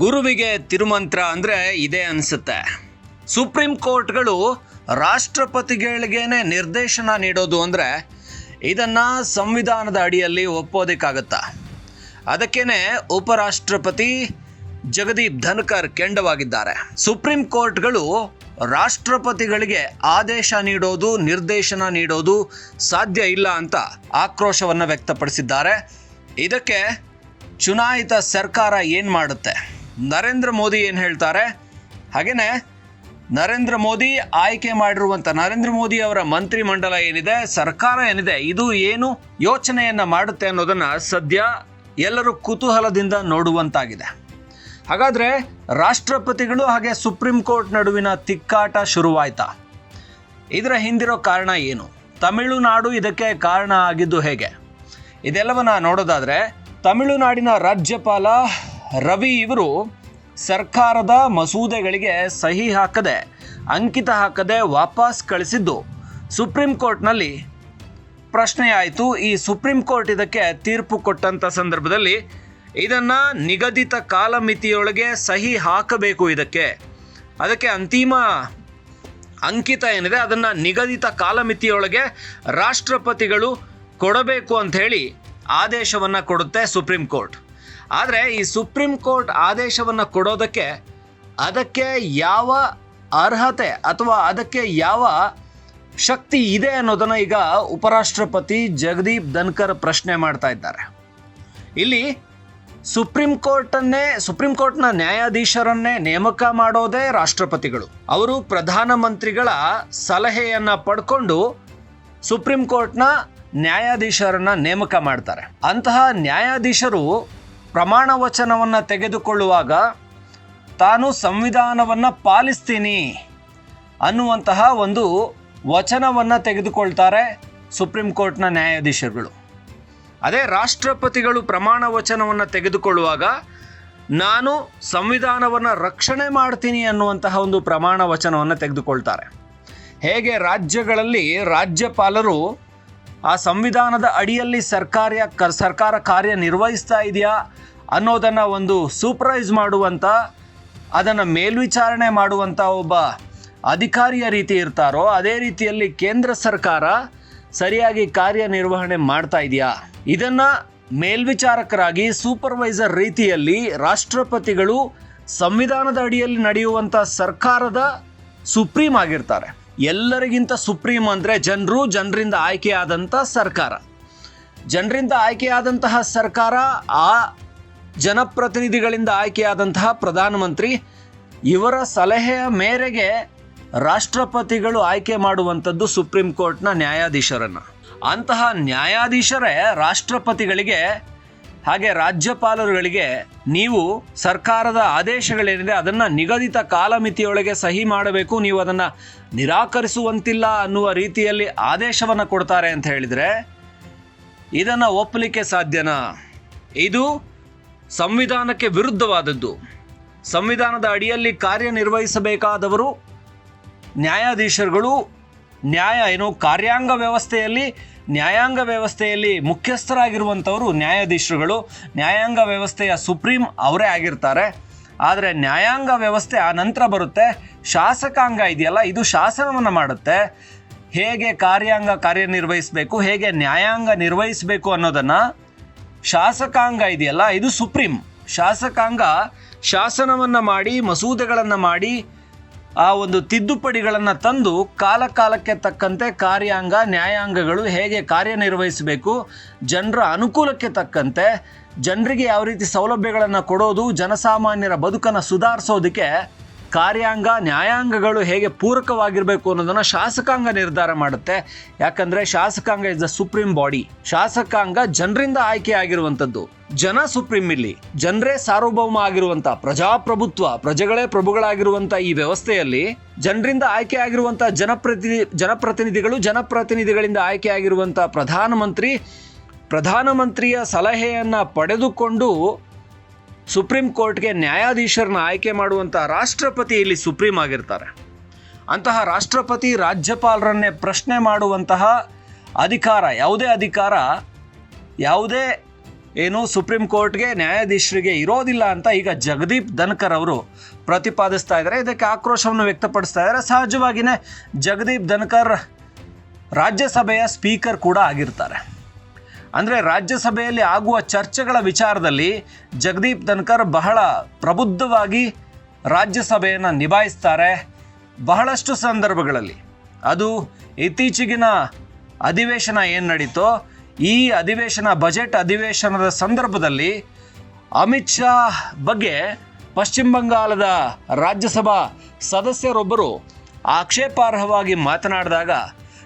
ಗುರುವಿಗೆ ತಿರುಮಂತ್ರ ಅಂದರೆ ಇದೇ ಅನಿಸುತ್ತೆ. ಸುಪ್ರೀಂ ಕೋರ್ಟ್ಗಳು ರಾಷ್ಟ್ರಪತಿಗಳಿಗೇನೆ ನಿರ್ದೇಶನ ನೀಡೋದು ಅಂದರೆ ಇದನ್ನು ಸಂವಿಧಾನದ ಅಡಿಯಲ್ಲಿ ಒಪ್ಪೋದಕ್ಕಾಗತ್ತಾ. ಅದಕ್ಕೇನೆ ಉಪರಾಷ್ಟ್ರಪತಿ ಜಗದೀಪ್ ಧನ್ಕರ್ ಕೆಂಡವಾಗಿದ್ದಾರೆ. ಸುಪ್ರೀಂ ಕೋರ್ಟ್ಗಳು ರಾಷ್ಟ್ರಪತಿಗಳಿಗೆ ಆದೇಶ ನೀಡೋದು, ನಿರ್ದೇಶನ ನೀಡೋದು ಸಾಧ್ಯ ಇಲ್ಲ ಅಂತ ಆಕ್ರೋಶವನ್ನು ವ್ಯಕ್ತಪಡಿಸಿದ್ದಾರೆ. ಇದಕ್ಕೆ ಚುನಾಯಿತ ಸರ್ಕಾರ ಏನು ಮಾಡುತ್ತೆ? ನರೇಂದ್ರ ಮೋದಿ ಏನು ಹೇಳ್ತಾರೆ? ಹಾಗೆಯೇ ನರೇಂದ್ರ ಮೋದಿ ಆಯ್ಕೆ ಮಾಡಿರುವಂಥ ನರೇಂದ್ರ ಮೋದಿ ಅವರ ಮಂತ್ರಿ ಮಂಡಲ ಏನಿದೆ? ಸರ್ಕಾರ ಏನಿದೆ? ಇದು ಏನು ಯೋಚನೆಯನ್ನು ಮಾಡುತ್ತೆ ಅನ್ನೋದನ್ನು ಸದ್ಯ ಎಲ್ಲರೂ ಕುತೂಹಲದಿಂದ ನೋಡುವಂತಾಗಿದೆ. ಹಾಗಾದರೆ ರಾಷ್ಟ್ರಪತಿಗಳು ಹಾಗೆ ಸುಪ್ರೀಂ ಕೋರ್ಟ್ ನಡುವಿನ ತಿಕ್ಕಾಟ ಶುರುವಾಯ್ತಾ? ಇದರ ಹಿಂದಿರೋ ಕಾರಣ ಏನು? ತಮಿಳುನಾಡು ಇದಕ್ಕೆ ಕಾರಣ ಆಗಿದ್ದು ಹೇಗೆ? ಇದೆಲ್ಲವನ್ನ ನೋಡೋದಾದರೆ, ತಮಿಳುನಾಡಿನ ರಾಜ್ಯಪಾಲ ರವಿ ಇವರು ಸರ್ಕಾರದ ಮಸೂದೆಗಳಿಗೆ ಸಹಿ ಹಾಕದೆ, ಅಂಕಿತ ಹಾಕದೆ ವಾಪಸ್ ಕಳಿಸಿದ್ದು. ಸುಪ್ರೀಂ ಕೋರ್ಟ್ನಲ್ಲಿ ಪ್ರಶ್ನೆ ಆಯಿತು ಈ ಸುಪ್ರೀಂ ಕೋರ್ಟ್ ಇದಕ್ಕೆ ತೀರ್ಪು ಕೊಟ್ಟಂಥ ಸಂದರ್ಭದಲ್ಲಿ ಇದನ್ನು ನಿಗದಿತ ಕಾಲಮಿತಿಯೊಳಗೆ ಸಹಿ ಹಾಕಬೇಕು ಇದಕ್ಕೆ. ಅದಕ್ಕೆ ಅಂತಿಮ ಅಂಕಿತ ಏನಿದೆ, ಅದನ್ನು ನಿಗದಿತ ಕಾಲಮಿತಿಯೊಳಗೆ ರಾಷ್ಟ್ರಪತಿಗಳು ಕೊಡಬೇಕು ಅಂತ ಹೇಳಿ ಆದೇಶವನ್ನು ಕೊಡುತ್ತೆ ಸುಪ್ರೀಂ ಕೋರ್ಟ್. ಆದರೆ ಈ ಸುಪ್ರೀಂ ಕೋರ್ಟ್ ಆದೇಶವನ್ನು ಕೊಡೋದಕ್ಕೆ ಅದಕ್ಕೆ ಯಾವ ಅರ್ಹತೆ ಅಥವಾ ಅದಕ್ಕೆ ಯಾವ ಶಕ್ತಿ ಇದೆ ಅನ್ನೋದನ್ನು ಈಗ ಉಪರಾಷ್ಟ್ರಪತಿ ಜಗದೀಪ್ ಧನ್ಕರ್ ಪ್ರಶ್ನೆ ಮಾಡ್ತಾ ಇದ್ದಾರೆ. ಇಲ್ಲಿ ಸುಪ್ರೀಂ ಕೋರ್ಟನ್ನೇ, ಸುಪ್ರೀಂ ಕೋರ್ಟ್ನ ನ್ಯಾಯಾಧೀಶರನ್ನೇ ನೇಮಕ ಮಾಡೋದೇ ರಾಷ್ಟ್ರಪತಿಗಳು. ಅವರು ಪ್ರಧಾನಮಂತ್ರಿಗಳ ಸಲಹೆಯನ್ನು ಪಡ್ಕೊಂಡು ಸುಪ್ರೀಂ ಕೋರ್ಟ್ನ ನ್ಯಾಯಾಧೀಶರನ್ನ ನೇಮಕ ಮಾಡ್ತಾರೆ. ಅಂತಹ ನ್ಯಾಯಾಧೀಶರು ಪ್ರಮಾಣ ವಚನವನ್ನು ತೆಗೆದುಕೊಳ್ಳುವಾಗ, ತಾನು ಸಂವಿಧಾನವನ್ನು ಪಾಲಿಸ್ತೀನಿ ಅನ್ನುವಂತಹ ಒಂದು ವಚನವನ್ನು ತೆಗೆದುಕೊಳ್ತಾರೆ ಸುಪ್ರೀಂ ಕೋರ್ಟ್ನ ನ್ಯಾಯಾಧೀಶರುಗಳು. ಅದೇ ರಾಷ್ಟ್ರಪತಿಗಳು ಪ್ರಮಾಣ ವಚನವನ್ನು ತೆಗೆದುಕೊಳ್ಳುವಾಗ, ನಾನು ಸಂವಿಧಾನವನ್ನು ರಕ್ಷಣೆ ಮಾಡ್ತೀನಿ ಅನ್ನುವಂತಹ ಒಂದು ಪ್ರಮಾಣ ವಚನವನ್ನು ತೆಗೆದುಕೊಳ್ತಾರೆ. ಹೇಗೆ ರಾಜ್ಯಗಳಲ್ಲಿ ರಾಜ್ಯಪಾಲರು ಆ ಸಂವಿಧಾನದ ಅಡಿಯಲ್ಲಿ ಸರ್ಕಾರ ಕ, ಸರ್ಕಾರ ಕಾರ್ಯ ನಿರ್ವಹಿಸ್ತಾ ಇದೆಯಾ ಅನ್ನೋದನ್ನು ಒಂದು ಸೂಪರ್ವೈಸ್ ಮಾಡುವಂಥ ಅದನ್ನು ಮೇಲ್ವಿಚಾರಣೆ ಮಾಡುವಂಥ ಒಬ್ಬ ಅಧಿಕಾರಿಯ ರೀತಿ ಇರ್ತಾರೋ, ಅದೇ ರೀತಿಯಲ್ಲಿ ಕೇಂದ್ರ ಸರ್ಕಾರ ಸರಿಯಾಗಿ ಕಾರ್ಯನಿರ್ವಹಣೆ ಮಾಡ್ತಾ ಇದೆಯಾ? ಇದನ್ನು ಮೇಲ್ವಿಚಾರಕರಾಗಿ ಸೂಪರ್ವೈಸರ್ ರೀತಿಯಲ್ಲಿ ರಾಷ್ಟ್ರಪತಿಗಳು ಸಂವಿಧಾನದ ಅಡಿಯಲ್ಲಿ ನಡೆಯುವಂಥ ಸರ್ಕಾರದ ಸುಪ್ರೀಂ ಆಗಿರ್ತಾರೆ. ಎಲ್ಲರಿಗಿಂತ ಸುಪ್ರೀಂ ಅಂದರೆ ಜನರು, ಜನರಿಂದ ಆಯ್ಕೆಯಾದಂಥ ಸರ್ಕಾರ. ಜನರಿಂದ ಆಯ್ಕೆಯಾದಂತಹ ಸರ್ಕಾರ, ಆ ಜನಪ್ರತಿನಿಧಿಗಳಿಂದ ಆಯ್ಕೆಯಾದಂತಹ ಪ್ರಧಾನಮಂತ್ರಿ, ಇವರ ಸಲಹೆಯ ಮೇರೆಗೆ ರಾಷ್ಟ್ರಪತಿಗಳು ಆಯ್ಕೆ ಮಾಡುವಂಥದ್ದು ಸುಪ್ರೀಂ ಕೋರ್ಟ್ನ ನ್ಯಾಯಾಧೀಶರನ್ನು. ಅಂತಹ ನ್ಯಾಯಾಧೀಶರೇ ರಾಷ್ಟ್ರಪತಿಗಳಿಗೆ ಹಾಗೆ ರಾಜ್ಯಪಾಲರುಗಳಿಗೆ ನೀವು ಸರ್ಕಾರದ ಆದೇಶಗಳೇನಿದೆ ಅದನ್ನು ನಿಗದಿತ ಕಾಲಮಿತಿಯೊಳಗೆ ಸಹಿ ಮಾಡಬೇಕು, ನೀವು ಅದನ್ನು ನಿರಾಕರಿಸುವಂತಿಲ್ಲ ಅನ್ನುವ ರೀತಿಯಲ್ಲಿ ಆದೇಶವನ್ನು ಕೊಡ್ತಾರೆ ಅಂತ ಹೇಳಿದರೆ ಇದನ್ನು ಒಪ್ಪಲಿಕ್ಕೆ ಸಾಧ್ಯನಾ? ಇದು ಸಂವಿಧಾನಕ್ಕೆ ವಿರುದ್ಧವಾದದ್ದು. ಸಂವಿಧಾನದ ಅಡಿಯಲ್ಲಿ ಕಾರ್ಯನಿರ್ವಹಿಸಬೇಕಾದವರು ನ್ಯಾಯಾಧೀಶರುಗಳು, ನ್ಯಾಯ ಏನು ಕಾರ್ಯಾಂಗ ವ್ಯವಸ್ಥೆಯಲ್ಲಿ ನ್ಯಾಯಾಂಗ ವ್ಯವಸ್ಥೆಯಲ್ಲಿ ಮುಖ್ಯಸ್ಥರಾಗಿರುವಂಥವರು ನ್ಯಾಯಾಧೀಶರುಗಳು. ನ್ಯಾಯಾಂಗ ವ್ಯವಸ್ಥೆಯ ಸುಪ್ರೀಂ ಅವರೇ ಆಗಿರ್ತಾರೆ. ಆದರೆ ನ್ಯಾಯಾಂಗ ವ್ಯವಸ್ಥೆ ಆ ನಂತರ ಬರುತ್ತೆ. ಶಾಸಕಾಂಗ ಇದೆಯಲ್ಲ, ಇದು ಶಾಸನವನ್ನು ಮಾಡುತ್ತೆ. ಹೇಗೆ ಕಾರ್ಯಾಂಗ ಕಾರ್ಯನಿರ್ವಹಿಸಬೇಕು, ಹೇಗೆ ನ್ಯಾಯಾಂಗ ನಿರ್ವಹಿಸಬೇಕು ಅನ್ನೋದನ್ನು ಶಾಸಕಾಂಗ ಇದೆಯಲ್ಲ, ಇದು ಸುಪ್ರೀಂ. ಶಾಸಕಾಂಗ ಶಾಸನವನ್ನು ಮಾಡಿ, ಮಸೂದೆಗಳನ್ನು ಮಾಡಿ ಆ ಒಂದು ತಿದ್ದುಪಡಿಗಳನ್ನು ತಂದು ಕಾಲಕಾಲಕ್ಕೆ ತಕ್ಕಂತೆ ಕಾರ್ಯಾಂಗ, ನ್ಯಾಯಾಂಗಗಳು ಹೇಗೆ ಕಾರ್ಯನಿರ್ವಹಿಸಬೇಕು, ಜನರ ಅನುಕೂಲಕ್ಕೆ ತಕ್ಕಂತೆ ಜನರಿಗೆ ಯಾವ ರೀತಿ ಸೌಲಭ್ಯಗಳನ್ನು ಕೊಡೋದು, ಜನಸಾಮಾನ್ಯರ ಬದುಕನ್ನು ಸುಧಾರಿಸೋದಕ್ಕೆ ಕಾರ್ಯಾಂಗ, ನ್ಯಾಯಾಂಗಗಳು ಹೇಗೆ ಪೂರಕವಾಗಿರಬೇಕು ಅನ್ನೋದನ್ನು ಶಾಸಕಾಂಗ ನಿರ್ಧಾರ ಮಾಡುತ್ತೆ. ಯಾಕಂದರೆ ಶಾಸಕಾಂಗ ಇಸ್ ದ ಸುಪ್ರೀಂ ಬಾಡಿ ಶಾಸಕಾಂಗ ಜನರಿಂದ ಆಯ್ಕೆ ಆಗಿರುವಂಥದ್ದು. ಜನ ಸುಪ್ರೀಂ ಇಲ್ಲಿ. ಜನರೇ ಸಾರ್ವಭೌಮ ಆಗಿರುವಂಥ, ಪ್ರಜಾಪ್ರಭುತ್ವ, ಪ್ರಜೆಗಳೇ ಪ್ರಭುಗಳಾಗಿರುವಂಥ ಈ ವ್ಯವಸ್ಥೆಯಲ್ಲಿ ಜನರಿಂದ ಆಯ್ಕೆ ಆಗಿರುವಂಥ ಜನಪ್ರತಿನಿ ಜನಪ್ರತಿನಿಧಿಗಳು, ಜನಪ್ರತಿನಿಧಿಗಳಿಂದ ಆಯ್ಕೆ ಆಗಿರುವಂಥ ಪ್ರಧಾನಮಂತ್ರಿ, ಪ್ರಧಾನಮಂತ್ರಿಯ ಸಲಹೆಯನ್ನು ಪಡೆದುಕೊಂಡು ಸುಪ್ರೀಂ ಕೋರ್ಟ್ಗೆ ನ್ಯಾಯಾಧೀಶರನ್ನ ಆಯ್ಕೆ ಮಾಡುವಂಥ ರಾಷ್ಟ್ರಪತಿ ಇಲ್ಲಿ ಸುಪ್ರೀಂ ಆಗಿರ್ತಾರೆ. ಅಂತಹ ರಾಷ್ಟ್ರಪತಿ ರಾಜ್ಯಪಾಲರನ್ನೇ ಪ್ರಶ್ನೆ ಮಾಡುವಂತಹ ಅಧಿಕಾರ, ಯಾವುದೇ ಅಧಿಕಾರ, ಯಾವುದೇ ಏನು ಸುಪ್ರೀಂ ಕೋರ್ಟ್ಗೆ ನ್ಯಾಯಾಧೀಶರಿಗೆ ಇರೋದಿಲ್ಲ ಅಂತ ಈಗ ಜಗದೀಪ್ ಧನ್ಕರ್ ಅವರು ಪ್ರತಿಪಾದಿಸ್ತಾ ಇದ್ದಾರೆ. ಇದಕ್ಕೆ ಆಕ್ರೋಶವನ್ನು ವ್ಯಕ್ತಪಡಿಸ್ತಾ ಇದ್ದಾರೆ. ಸಹಜವಾಗಿಯೇ ಜಗದೀಪ್ ಧನ್ಕರ್ ರಾಜ್ಯಸಭೆಯ ಸ್ಪೀಕರ್ ಕೂಡ ಆಗಿರ್ತಾರೆ. ಅಂದರೆ ರಾಜ್ಯಸಭೆಯಲ್ಲಿ ಆಗುವ ಚರ್ಚೆಗಳ ವಿಚಾರದಲ್ಲಿ ಜಗದೀಪ್ ಧನ್ಕರ್ ಬಹಳ ಪ್ರಬುದ್ಧವಾಗಿ ರಾಜ್ಯಸಭೆಯನ್ನು ನಿಭಾಯಿಸ್ತಾರೆ ಬಹಳಷ್ಟು ಸಂದರ್ಭಗಳಲ್ಲಿ. ಅದು ಇತ್ತೀಚೆಗಿನ ಅಧಿವೇಶನ ಏನು ನಡೀತೋ, ಈ ಅಧಿವೇಶನ ಬಜೆಟ್ ಅಧಿವೇಶನದ ಸಂದರ್ಭದಲ್ಲಿ ಅಮಿತ್ ಶಾ ಬಗ್ಗೆ ಪಶ್ಚಿಮ ಬಂಗಾಳದ ರಾಜ್ಯಸಭಾ ಸದಸ್ಯರೊಬ್ಬರು ಆಕ್ಷೇಪಾರ್ಹವಾಗಿ ಮಾತನಾಡಿದಾಗ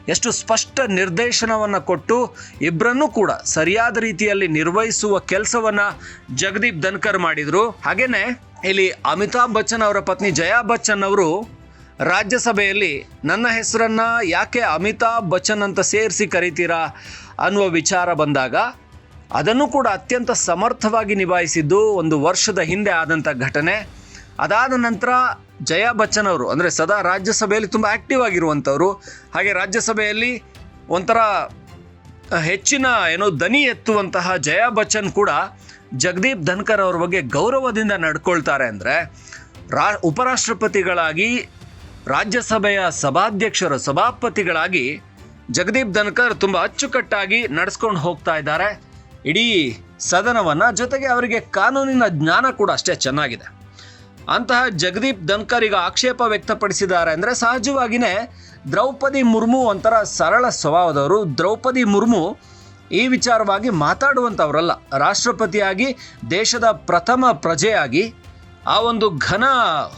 ಎಷ್ಟು ಸ್ಪಷ್ಟ ನಿರ್ದೇಶನವನ್ನು ಕೊಟ್ಟು ಇಬ್ಬರನ್ನೂ ಕೂಡ ಸರಿಯಾದ ರೀತಿಯಲ್ಲಿ ನಿರ್ವಹಿಸುವ ಕೆಲಸವನ್ನು ಜಗದೀಪ್ ಧನ್ಕರ್ ಮಾಡಿದರು. ಹಾಗೇನೆ ಇಲ್ಲಿ ಅಮಿತಾಬ್ ಬಚ್ಚನ್ ಅವರ ಪತ್ನಿ ಜಯಾ ಬಚ್ಚನ್ ಅವರು ರಾಜ್ಯಸಭೆಯಲ್ಲಿ ನನ್ನ ಹೆಸರನ್ನು ಯಾಕೆ ಅಮಿತಾಬ್ ಬಚ್ಚನ್ ಅಂತ ಸೇರಿಸಿ ಕರಿತೀರಾ ಅನ್ನುವ ವಿಚಾರ ಬಂದಾಗ ಅದನ್ನು ಕೂಡ ಅತ್ಯಂತ ಸಮರ್ಥವಾಗಿ ನಿಭಾಯಿಸಿದ್ದು ಒಂದು ವರ್ಷದ ಹಿಂದೆ ಆದಂಥ ಘಟನೆ. ಅದಾದ ನಂತರ ಜಯಾ ಬಚ್ಚನ್ ಅವರು, ಅಂದರೆ ಸದಾ ರಾಜ್ಯಸಭೆಯಲ್ಲಿ ತುಂಬ ಆ್ಯಕ್ಟಿವ್ ಆಗಿರುವಂಥವ್ರು, ಹಾಗೆ ರಾಜ್ಯಸಭೆಯಲ್ಲಿ ಒಂಥರ ಹೆಚ್ಚಿನ ಏನೋ ದನಿ ಎತ್ತುವಂತಹ ಜಯಾ ಬಚ್ಚನ್ ಕೂಡ ಜಗದೀಪ್ ಧನ್ಕರ್ ಅವ್ರ ಬಗ್ಗೆ ಗೌರವದಿಂದ ನಡ್ಕೊಳ್ತಾರೆ ಅಂದರೆ, ರಾ, ಉಪರಾಷ್ಟ್ರಪತಿಗಳಾಗಿ, ರಾಜ್ಯಸಭೆಯ ಸಭಾಧ್ಯಕ್ಷರ, ಸಭಾಪತಿಗಳಾಗಿ ಜಗದೀಪ್ ಧನ್ಕರ್ ತುಂಬ ಅಚ್ಚುಕಟ್ಟಾಗಿ ನಡೆಸ್ಕೊಂಡು ಹೋಗ್ತಾ ಇದ್ದಾರೆ. ಇಡೀ ಸದನವನ್ನು ಜೊತೆಗೆ ಅವರಿಗೆ ಕಾನೂನಿನ ಜ್ಞಾನ ಕೂಡ ಅಷ್ಟೇ ಚೆನ್ನಾಗಿದೆ. ಅಂತಹ ಜಗದೀಪ್ ಧನ್ಕರ್ ಈಗ ಆಕ್ಷೇಪ ವ್ಯಕ್ತಪಡಿಸಿದ್ದಾರೆ ಅಂದರೆ ಸಹಜವಾಗಿಯೇ ದ್ರೌಪದಿ ಮುರ್ಮು ಒಂಥರ ಸರಳ ಸ್ವಭಾವದವರು. ದ್ರೌಪದಿ ಮುರ್ಮು ಈ ವಿಚಾರವಾಗಿ ಮಾತಾಡುವಂಥವರಲ್ಲ ರಾಷ್ಟ್ರಪತಿಯಾಗಿ, ದೇಶದ ಪ್ರಥಮ ಪ್ರಜೆಯಾಗಿ, ಆ ಒಂದು ಘನ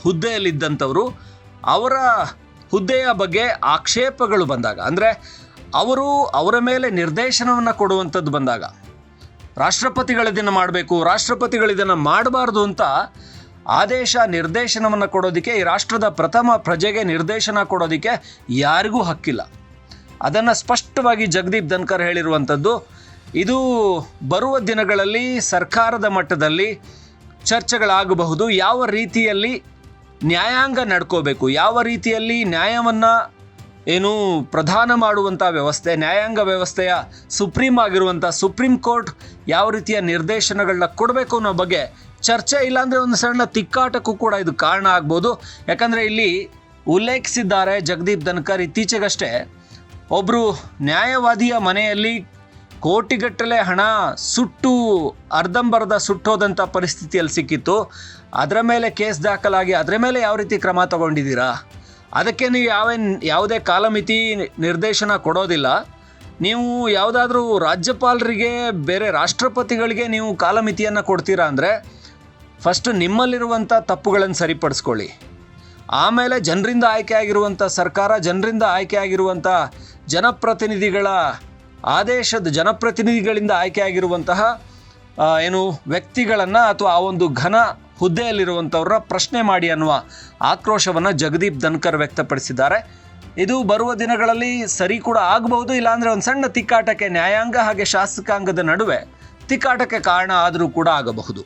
ಹುದ್ದೆಯಲ್ಲಿದ್ದಂಥವರು. ಅವರ ಹುದ್ದೆಯ ಬಗ್ಗೆ ಆಕ್ಷೇಪಗಳು ಬಂದಾಗ, ಅಂದರೆ ಅವರು ಅವರ ಮೇಲೆ ನಿರ್ದೇಶನವನ್ನು ಕೊಡುವಂಥದ್ದು ಬಂದಾಗ, ರಾಷ್ಟ್ರಪತಿಗಳು ಇದನ್ನು ಮಾಡಬೇಕು, ರಾಷ್ಟ್ರಪತಿಗಳು ಇದನ್ನು ಮಾಡಬಾರ್ದು ಅಂತ ಆದೇಶ ನಿರ್ದೇಶನವನ್ನು ಕೊಡೋದಕ್ಕೆ ಈ ರಾಷ್ಟ್ರದ ಪ್ರಥಮ ಪ್ರಜೆಗೆ ನಿರ್ದೇಶನ ಕೊಡೋದಕ್ಕೆ ಯಾರಿಗೂ ಹಕ್ಕಿಲ್ಲ. ಅದನ್ನು ಸ್ಪಷ್ಟವಾಗಿ ಜಗದೀಪ್ ಧನ್ಕರ್ ಹೇಳಿರುವಂಥದ್ದು ಇದು ಬರುವ ದಿನಗಳಲ್ಲಿ ಸರ್ಕಾರದ ಮಟ್ಟದಲ್ಲಿ ಚರ್ಚೆಗಳಾಗಬಹುದು. ಯಾವ ರೀತಿಯಲ್ಲಿ ನ್ಯಾಯಾಂಗ ನಡ್ಕೋಬೇಕು, ಯಾವ ರೀತಿಯಲ್ಲಿ ನ್ಯಾಯವನ್ನು ಏನು ಪ್ರಧಾನ ಮಾಡುವಂಥ ವ್ಯವಸ್ಥೆ, ನ್ಯಾಯಾಂಗ ವ್ಯವಸ್ಥೆಯ ಸುಪ್ರೀಂ ಆಗಿರುವಂಥ ಸುಪ್ರೀಂ ಕೋರ್ಟ್ ಯಾವ ರೀತಿಯ ನಿರ್ದೇಶನಗಳನ್ನ ಕೊಡಬೇಕು ಅನ್ನೋ ಬಗ್ಗೆ ಚರ್ಚೆ ಇಲ್ಲಾಂದರೆ ಒಂದು ಸಣ್ಣ ತಿಕ್ಕಾಟಕ್ಕೂ ಕೂಡ ಇದು ಕಾರಣ ಆಗ್ಬೋದು. ಯಾಕಂದರೆ ಇಲ್ಲಿ ಉಲ್ಲೇಖಿಸಿದ್ದಾರೆ ಜಗದೀಪ್ ಧನ್ಕರ್ ಇತ್ತೀಚೆಗಷ್ಟೇ. ಒಬ್ಬರು ನ್ಯಾಯವಾದಿಯ ಮನೆಯಲ್ಲಿ ಕೋಟಿಗಟ್ಟಲೆ ಹಣ ಸುಟ್ಟು ಅರ್ಧಂಬರ್ಧ ಸುಟ್ಟೋದಂಥ ಪರಿಸ್ಥಿತಿಯಲ್ಲಿ ಸಿಕ್ಕಿತ್ತು. ಅದರ ಮೇಲೆ ಕೇಸ್ ದಾಖಲಾಗಿ ಅದರ ಮೇಲೆ ಯಾವ ರೀತಿ ಕ್ರಮ ತಗೊಂಡಿದ್ದೀರಾ? ಅದಕ್ಕೆ ನೀವು ಯಾವ ಯಾವುದೇ ಕಾಲಮಿತಿ ನಿರ್ದೇಶನ ಕೊಡೋದಿಲ್ಲ. ನೀವು ಯಾವುದಾದ್ರೂ ರಾಜ್ಯಪಾಲರಿಗೆ, ಬೇರೆ ರಾಷ್ಟ್ರಪತಿಗಳಿಗೆ ನೀವು ಕಾಲಮಿತಿಯನ್ನು ಕೊಡ್ತೀರಾ ಅಂದರೆ ಫಸ್ಟ್ ನಿಮ್ಮಲ್ಲಿರುವಂಥ ತಪ್ಪುಗಳನ್ನು ಸರಿಪಡಿಸ್ಕೊಳ್ಳಿ. ಆಮೇಲೆ ಜನರಿಂದ ಆಯ್ಕೆ ಆಗಿರುವಂಥ ಸರ್ಕಾರ, ಜನರಿಂದ ಆಯ್ಕೆ ಆಗಿರುವಂಥ ಜನಪ್ರತಿನಿಧಿಗಳ ಆದೇಶದ ಜನಪ್ರತಿನಿಧಿಗಳಿಂದ ಆಯ್ಕೆ ಆಗಿರುವಂತಹ ಏನು ವ್ಯಕ್ತಿಗಳನ್ನು ಅಥವಾ ಆ ಒಂದು ಘನ ಹುದ್ದೆಯಲ್ಲಿರುವಂಥವ್ರ ಪ್ರಶ್ನೆ ಮಾಡಿ ಅನ್ನುವ ಆಕ್ರೋಶವನ್ನು ಜಗದೀಪ್ ಧನ್ಕರ್ ವ್ಯಕ್ತಪಡಿಸಿದ್ದಾರೆ. ಇದು ಬರುವ ದಿನಗಳಲ್ಲಿ ಸರಿ ಕೂಡ ಆಗಬಹುದು, ಇಲ್ಲಾಂದರೆ ಒಂದು ಸಣ್ಣ ತಿಕ್ಕಾಟಕ್ಕೆ ನ್ಯಾಯಾಂಗ ಹಾಗೆ ಶಾಸಕಾಂಗದ ನಡುವೆ ತಿಕ್ಕಾಟಕ್ಕೆ ಕಾರಣ ಆದರೂ ಕೂಡ ಆಗಬಹುದು.